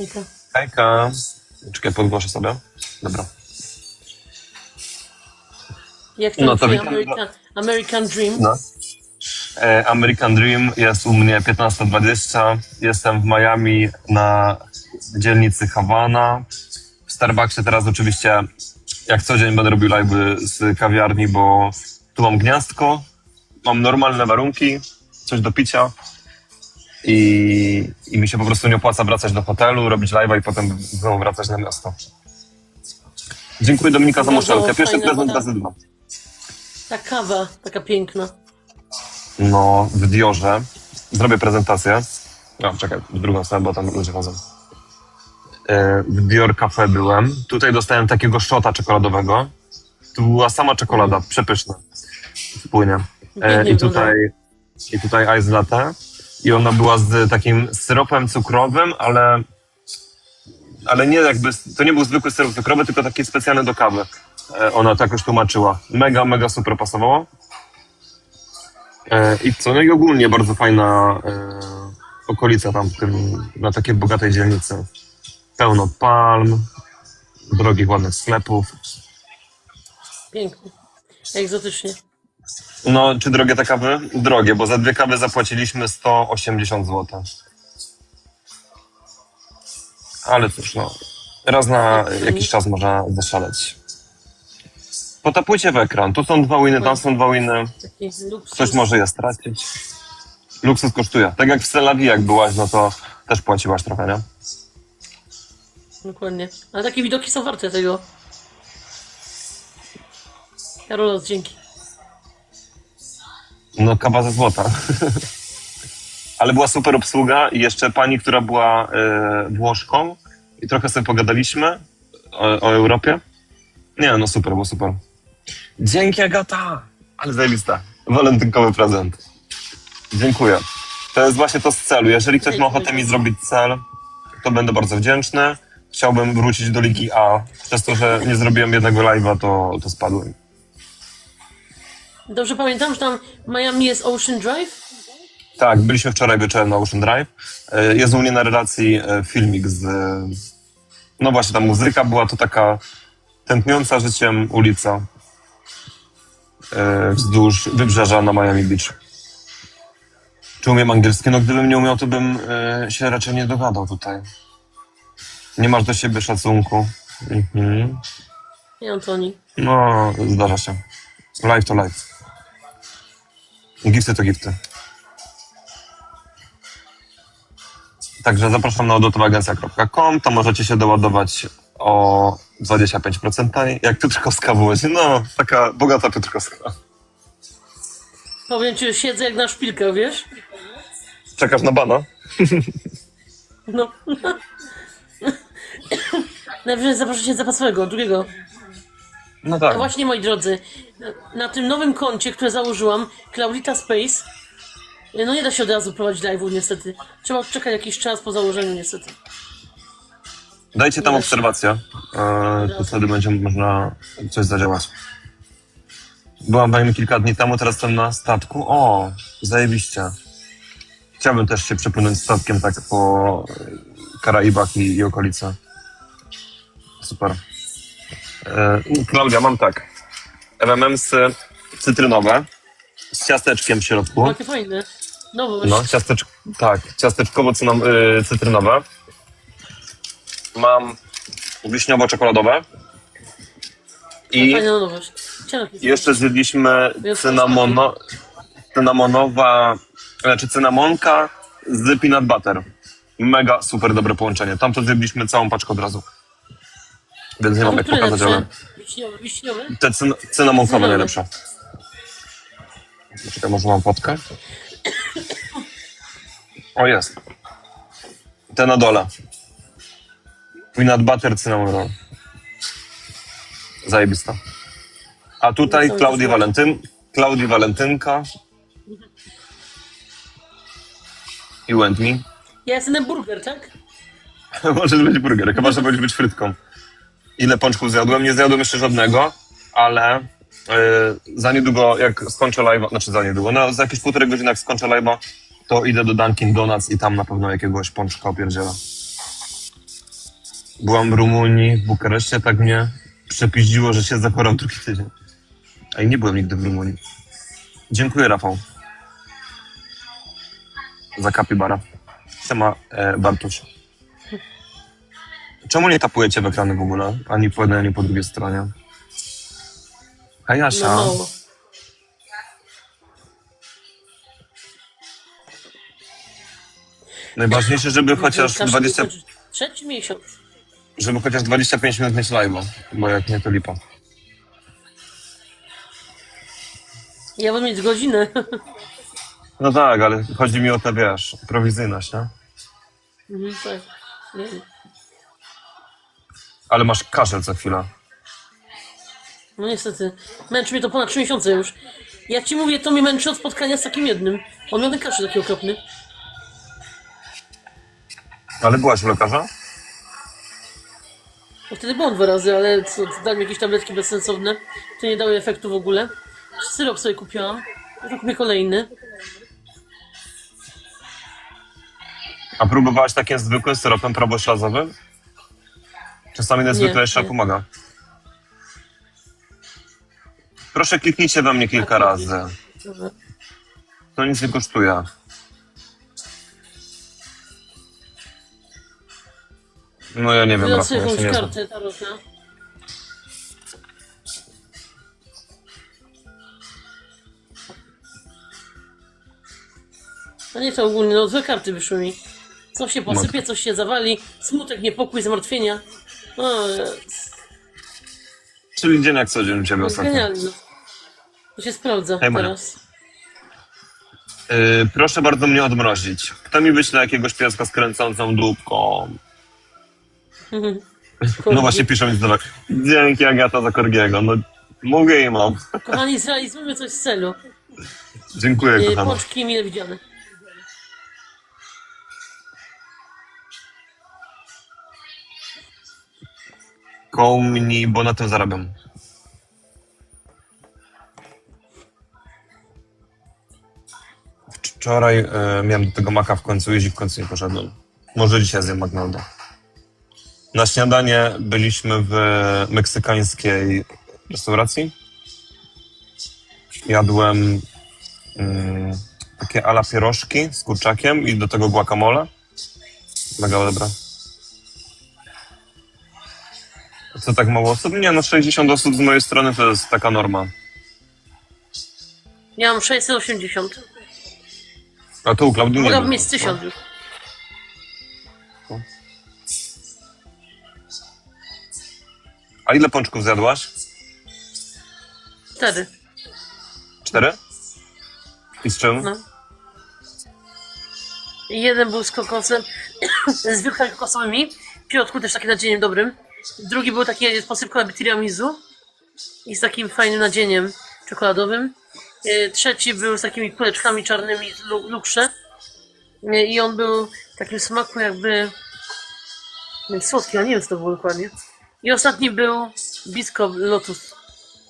Hejka. Hejka. Czekaj, podgłoszę sobie. Dobra. Jak tam No to twój witam. American, American Dream? No. E, American Dream jest u mnie 15.20. Jestem w Miami na dzielnicy Havana. W Starbucksie teraz oczywiście jak co dzień będę robił live z kawiarni, bo tu mam gniazdko, mam normalne warunki, coś do picia i, i mi się po prostu nie opłaca wracać do hotelu, robić live'a i potem znowu wracać na miasto. Dziękuję Dominika za Bardzo muszelkę. Pierwszy fajna prezent woda. razy dwa. Ta kawa, taka piękna. No, w Diorze. Zrobię prezentację. No, czekaj, w drugą stronę, bo tam ludzie chodzą. E, W Dior Cafe byłem. Tutaj dostałem takiego szota czekoladowego. Tu była sama czekolada, przepyszna. Płynie. E, Pięknie I tutaj. I tutaj ice latte. I ona była z takim syropem cukrowym, ale ale nie jakby, to nie był zwykły syrop cukrowy, tylko taki specjalny do kawy. E, Ona tak już tłumaczyła. Mega, mega super pasowało. E, I co? No i ogólnie bardzo fajna e, okolica tam tym, na takiej bogatej dzielnicy. Pełno palm, drogich, ładnych sklepów. Pięknie. Egzotycznie. No, czy drogie te kawy? Drogie, bo za dwie kawy zapłaciliśmy 180 zł. Ale cóż, no. Raz na jakiś czas można zaszaleć. Potapujcie w ekran. Tu są dwa winy, tam są dwa winy. Ktoś może je stracić. Luksus kosztuje. Tak jak w Selawi jak byłaś, no to też płaciłaś trochę, nie? Dokładnie. Ale takie widoki są warte tego. Karolos, dzięki. No, kawa ze złota. Ale była super obsługa i jeszcze pani, która była e, Włoszką i trochę sobie pogadaliśmy o, o Europie. Nie, no super, było super. Dzięki Agata! Ale zajebista. Walentynkowy prezent. Dziękuję. To jest właśnie to z celu. Jeżeli ktoś ma ochotę mi zrobić cel, to będę bardzo wdzięczny. Chciałbym wrócić do Ligi A. Przez to, że nie zrobiłem jednego live'a, to, to spadłem. Dobrze pamiętam, że tam Miami jest Ocean Drive? Tak, byliśmy wczoraj wieczorem na Ocean Drive. E, Jest u mnie na relacji e, filmik z... e, No właśnie, ta muzyka była to taka tętniąca życiem ulica e, wzdłuż wybrzeża na Miami Beach. Czy umiem angielski? No gdybym nie umiał, to bym e, się raczej nie dogadał tutaj. Nie masz do siebie szacunku. Mhm. Nie, Antoni. No, zdarza się. Live to live. Gifty to gifty. Także zapraszam na odlotowagencja.com, to możecie się doładować o 25% taniej. Jak Piotrkowska było. No, taka bogata Piotrkowska. Powiem ci, siedzę jak na szpilkach, wiesz? Czekasz na bana? No. Najwyżej zaproszę cię za swojego, drugiego. No tak. Właśnie, moi drodzy, na, na tym nowym koncie, które założyłam, Claudita Space, no nie da się od razu prowadzić live'u niestety. Trzeba czekać jakiś czas po założeniu niestety. Dajcie tam obserwację. E, to wtedy będzie można coś zadziałać. Byłam w Miami kilka dni temu, teraz jestem na statku. O, zajebiście. Chciałbym też się przepłynąć statkiem tak po Karaibach i, i okolice. Super. E, Klaudia, mam tak. MMMsy cytrynowe z ciasteczkiem w środku. Jakie fajne. Nowość. No, ciastecz... tak, ciasteczkowo cynam, y, cytrynowe. Mam wiśniowo-czekoladowe. I Fajna nowość. Jeszcze zjedliśmy cynamono... cynamonowa, znaczy cynamonka z peanut butter. Mega super dobre połączenie. Tam to zjedliśmy całą paczkę od razu. Więc nie mam jak które pokazać, ale lepsze? Wiśniowe, wiśniowe? te cyn cynamonkowe najlepsze. Czekaj, może mam fotkę? O, jest. Te na dole. Peanut butter cinnamon roll. Zajebista. A tutaj Klaudii? Walentyn, Klaudii Walentynka. You and me. Ja jestem burger, tak? Możesz być burger, chyba że będziesz być frytką. Ile pączków zjadłem? Nie zjadłem jeszcze żadnego, ale yy, za niedługo, jak skończę live'a, znaczy za niedługo, no za jakieś półtorej godziny jak skończę live'a, to idę do Dunkin Donuts i tam na pewno jakiegoś pączka opierdziela. Byłam w Rumunii, w Bukareszcie, tak mnie przepiździło, że się zachorał drugi tydzień. A i nie byłem nigdy w Rumunii. Dziękuję, Rafał. Za kapibara. Siema, e, Bartuś. Czemu nie tapujecie w ekrany w ogóle? Ani po jednej, ani po drugiej stronie. Hej, No Asia. Najważniejsze, żeby chociaż Każdy 20, kończy Trzeci miesiąc. żeby chociaż 25 minut mieć live'a, bo jak nie, to lipa. Ja bym mieć godzinę. No tak, ale chodzi mi o tę, wiesz, prowizyjność, nie? Mhm, tak. Nie wiem. Ale masz kaszel co chwilę. No niestety. Męczy mnie to ponad 3 miesiące już. Jak ci mówię, to mnie męczy od spotkania z takim jednym. On miał ten kaszel taki okropny. Ale byłaś u lekarza? No wtedy byłem dwa razy, ale co, dali mi jakieś tabletki bezsensowne, które nie dały efektu w ogóle. Syrop sobie kupiłam. Ja kupię kolejny. A próbowałaś takim zwykłym syropem proboślazowym? Czasami najzwyklejsza nie. pomaga. Proszę kliknijcie we mnie kilka A, razy. To nic nie kosztuje. No ja nie wiem, Wyjąc Rafał, ja się jakąś nie znam. kartę tarota. A nie to ogólnie, no dwie karty wyszły mi. Coś się posypie, coś się zawali, smutek, niepokój, zmartwienia. O, Czyli dzień jak co dzień u ciebie ostatnio. genialne. To się sprawdza Hej, Monia. teraz. Yy, proszę bardzo mnie odmrozić. Kto mi wyśle jakiegoś pieska z kręcącą dupką? No właśnie piszą mi znowu. Dzięki Agata za Korgiego. No mówię i mam. Kochani, zrealizujmy coś z celu. Dziękuję Yy, kochana. Pączki mile widziane. Kołmni, bo na tym zarabiam. Wczoraj e, miałem do tego maka w końcu jeździć, w końcu nie poszedłem. Może dzisiaj zjem McDonalda. Na śniadanie byliśmy w meksykańskiej restauracji. Jadłem mm, takie ala pierożki z kurczakiem i do tego guacamole. Mega dobre. Co tak mało osób? Nie, no 60 osób z mojej strony to jest taka norma. Ja mam 680. A tu u Klaudii nie było. mieć 1000 już. A ile pączków zjadłaś? Cztery. Cztery? I z czym? No. Jeden był z kokosem, z wilkami kokosowymi, w środku też taki nadzieniem dobrym. Drugi był taki z posypką na tiramisu i z takim fajnym nadzieniem czekoladowym. E, Trzeci był z takimi kuleczkami czarnymi z lu- lukrze E, i on był w takim smaku jakby słodki, ale nie wiem co to było dokładnie. I ostatni był blisko lotus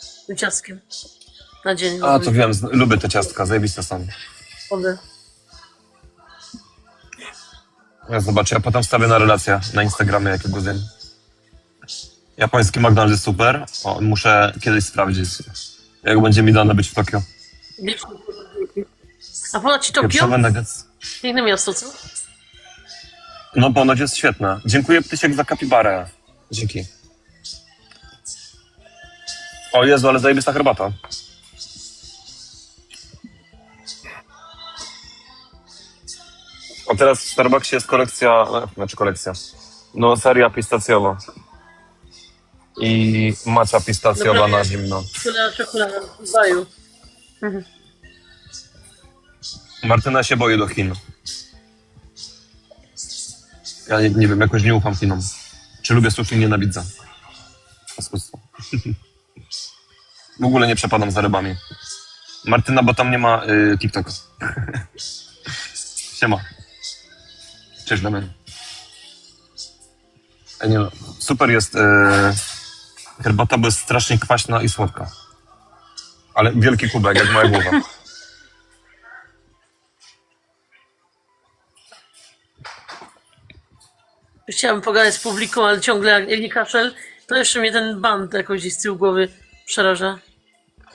z tym ciastkiem na dzień. A, to wiem, z- lubię te ciastka, zajebiste są. One. Ja zobaczę, ja potem wstawię na relację na Instagramie jakiego zjem. Japoński McDonald's jest super. O, muszę kiedyś sprawdzić, jak będzie mi dane być w Tokio. A ci Tokio? Pieprzowe nuggets. Piękne miasto, co? No ponoć jest świetne. Dziękuję Ptysiek za kapibarę. Dzięki. O Jezu, ale zajebista herbata. A teraz w Starbucksie jest kolekcja, e, znaczy kolekcja, no seria pistacjowa. I macza pistacjowa Dobra, na zimno. Czekolada, czekolada. w Baju. Martyna się boi do Chin. Ja nie, nie wiem, jakoś nie ufam Chinom. Czy lubię sushi? Nienawidzę. Paskudstwo. W ogóle nie przepadam za rybami. Martyna, bo tam nie ma y, TikToka. Siema. Cześć, Damian. Ej, nie no, super jest y, herbata, jest strasznie kwaśna i słodka. Ale wielki kubek, jak moja głowa. Chciałabym pogadać z publiką, ale ciągle jak, jak nie kaszel, to jeszcze mnie ten band jakoś gdzieś z tyłu głowy przeraża.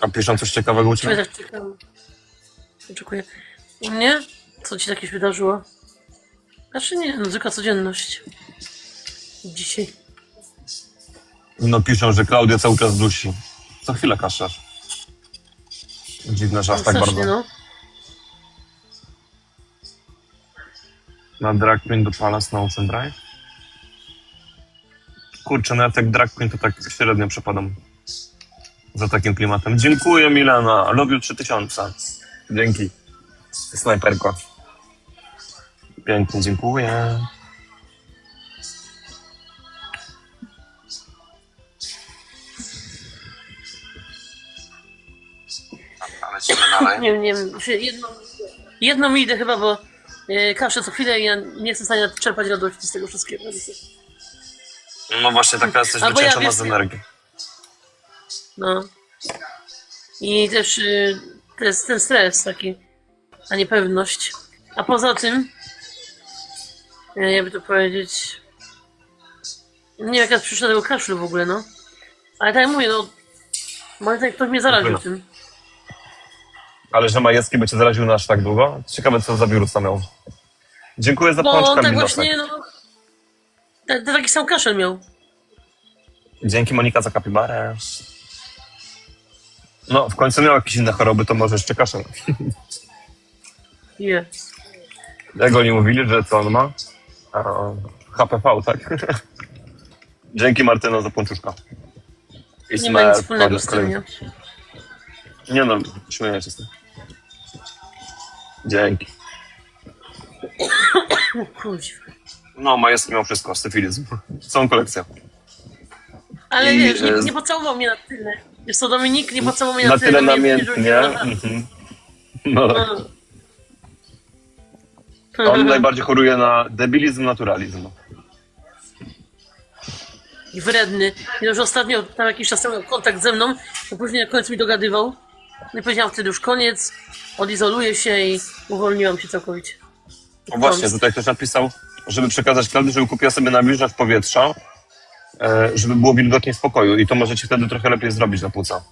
A piszą coś ciekawego u Ciebie ciebie? tak czekam. Oczekuję. U mnie? Co ci takie się wydarzyło? Znaczy nie, no zwykła codzienność. Dzisiaj. No piszą, że Klaudia cały czas dusi. Co chwilę kaszesz. Dziwne, że aż tak Strasznie, bardzo. no. Na drag queen do Palace na Ocean Drive? Kurczę, no ja tak drag queen to tak średnio przepadam. Za takim klimatem. Dziękuję Milena, love you 3000. Dzięki. Snajperko. Pięknie, dziękuję. Nie wiem, nie wiem. się Jedno, jedno mi idę chyba, bo e, kaszę co chwilę i ja nie jestem w stanie czerpać radości z tego wszystkiego. No właśnie taka jesteś Albo ja wiesz, z energii. No. I też y, to jest ten stres taki, a niepewność. A poza tym, e, jakby to powiedzieć, nie wiem jaka jest przyczyna tego kaszlu w ogóle, no. Ale tak jak mówię, no, może tak ktoś mnie zaraził Dobra. tym. Ale że Majewski by cię zaraził na aż tak długo? Ciekawe, co za wirusa miał. Dziękuję za Bo pączka, on tak Milosek. właśnie, no, tak, taki sam kaszel miał. Dzięki Monika za kapibarę. No, w końcu miał jakieś inne choroby, to może jeszcze kaszel. Jest. Jak oni mówili, że co on ma? A, HPV, tak? Dzięki Martyno za pączuszka. Nie ma nic wspólnego z tym, nie? Nie no, śmieję się z tym. Dzięki. Kurwa. No, Majewski miał wszystko, syfilizm. Całą kolekcję. Ale I, wiesz, nie, e, nie pocałował mnie na tyle. Jest to Dominik, nie pocałował mnie na, Na tyle mnie namiętnie. Mhm. No, tak. No. On najbardziej choruje na debilizm, naturalizm. I wredny. I już ostatnio, tam jakiś czas temu miał kontakt ze mną, to później na końcu mi dogadywał. No i powiedziałam wtedy już koniec, odizoluję się i uwolniłam się całkowicie. O właśnie, tutaj ktoś napisał, żeby przekazać Klaudii, żeby kupiła sobie nawilżacz powietrza, e, żeby było wilgotnie w pokoju i to może ci wtedy trochę lepiej zrobić na płuca.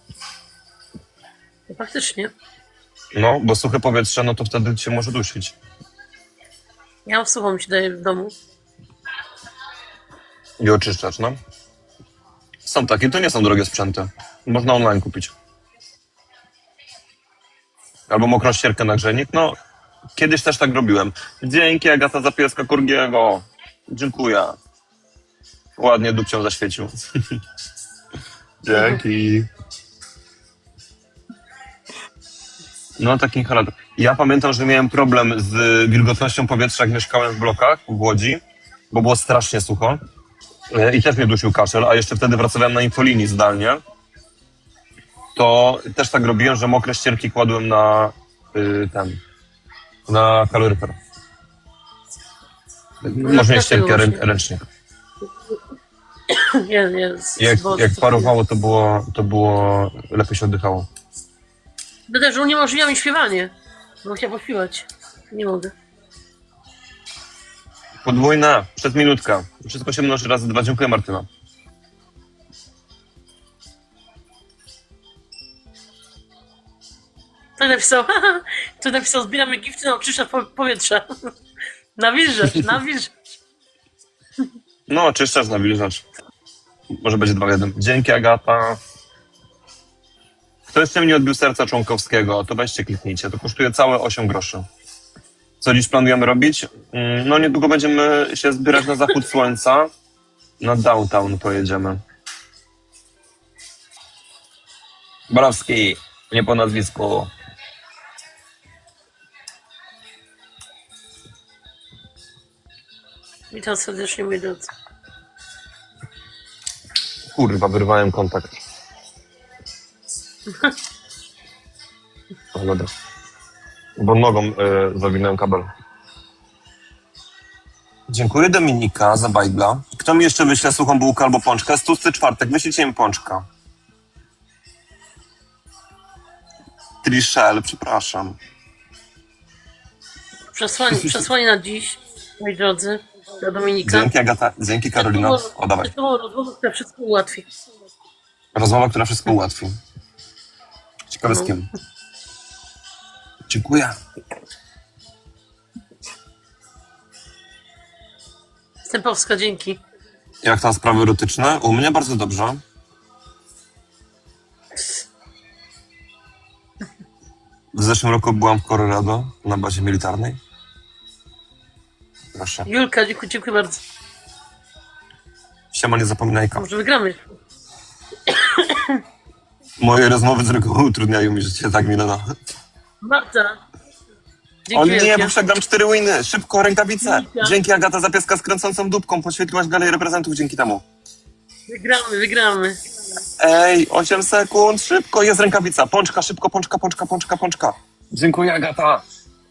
No, faktycznie. No, bo suche powietrze, no to wtedy cię może dusić. Ja suchą mi się daje w domu. I oczyszczacz, no. Są takie, to nie są drogie sprzęty. Można online kupić. Albo mokrą ścierkę na grzejnik. No, kiedyś też tak robiłem. Dzięki Agata za pieska Kurgiego. Dziękuję. Ładnie dupcią zaświecił. Dzięki. No, taki inhalator. Ja pamiętam, że miałem problem z wilgotnością powietrza, jak mieszkałem w blokach w Łodzi, bo było strasznie sucho. E, I też mnie dusił kaszel, a jeszcze wtedy pracowałem na infolinii zdalnie. To też tak robiłem, że mokre ścierki kładłem na y, ten, na kaloryfer. Może nie ścierki, a rę. Jest, jest. Jak, bo- jak parowało, to było, to było, lepiej się oddychało. To też uniemożliwia mi śpiewanie. Bo chciałam pośpiewać. Nie mogę. Podwójne, przed minutkę. Wszystko się mnoży razy dwa. Dziękuję Martyna. Ktoś napisał, ktoś napisał, zbieramy gifty na oczyszczacz po- powietrza. Nawilżasz, nawilżasz. No, oczyszczasz, nawilżacz. Może będzie dwa w jednym. Dzięki Agata. Kto jeszcze mnie odbił serca członkowskiego, to weźcie kliknijcie. To kosztuje całe 8 groszy. Co dziś planujemy robić? Mm, No niedługo będziemy się zbierać na zachód słońca. Na downtown pojedziemy. Borowski, nie po nazwisku. Witam serdecznie, mój drodzy. Kurwa, wyrwałem kontakt. O, dobra. Bo nogą y, zawinąłem kabel. Dziękuję Dominika za bajbla. Kto mi jeszcze wyśle suchą bułkę albo pączkę? Z tłusty czwartek, wyślijcie mi pączka. Trichelle, przepraszam. Przesłanie, przesłanie na dziś, moi drodzy. Dla Dominika. Dzięki Agata, dzięki Karolina. O, dawaj. Która wszystko ułatwi. Rozmowa, która wszystko ułatwi. Ciekawe z No. kim. Dziękuję. Stępowska, dzięki. Jak tam sprawy erotyczne? U mnie bardzo dobrze. W zeszłym roku byłam w Colorado na bazie militarnej. Proszę. Julka, dziękuję, dziękuję bardzo. Siema, nie zapominajka. Może wygramy. Moje rozmowy z reguły utrudniają mi życie, tak Milena. Marta. O Dzięki nie, bo przegram cztery winy. Szybko, rękawice. Dzięki. Dzięki Agata za pieska z kręcącą dupką. Poświetliłaś galę reprezentów dzięki temu. Wygramy, wygramy. Ej, 8 sekund, szybko, jest rękawica. Pączka, szybko, pączka, pączka, pączka, pączka. Dziękuję Agata.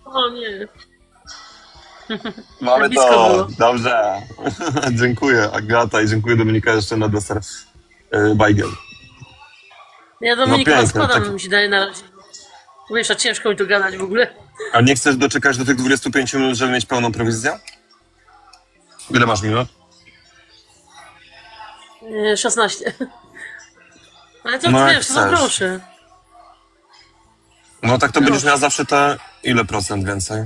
O nie. Mamy Blisko to. było. Dobrze. dziękuję Agata i dziękuję Dominika jeszcze na deser yy, bajgiel. Ja Dominika No no piękne, składam, tak. mi się daje na razie. Wiesz, a ciężko mi tu gadać w ogóle. A nie chcesz doczekać do tych 25 minut, żeby mieć pełną prowizję? Ile masz minut? E, 16. Ale to No jak wiesz, to za chcesz. proszę. No tak to No. będziesz miała zawsze te ile procent więcej?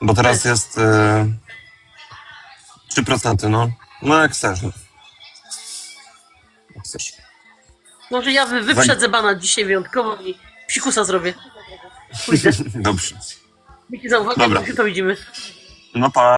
Bo teraz jest yy, 3%, no. No jak chcesz. No. Jak chcesz. Może ja wy, wyprzedzę bana dzisiaj wyjątkowo i psikusa zrobię. Pójdę. Dobrze. Dzięki za uwagę, Dobra. to widzimy. No pa.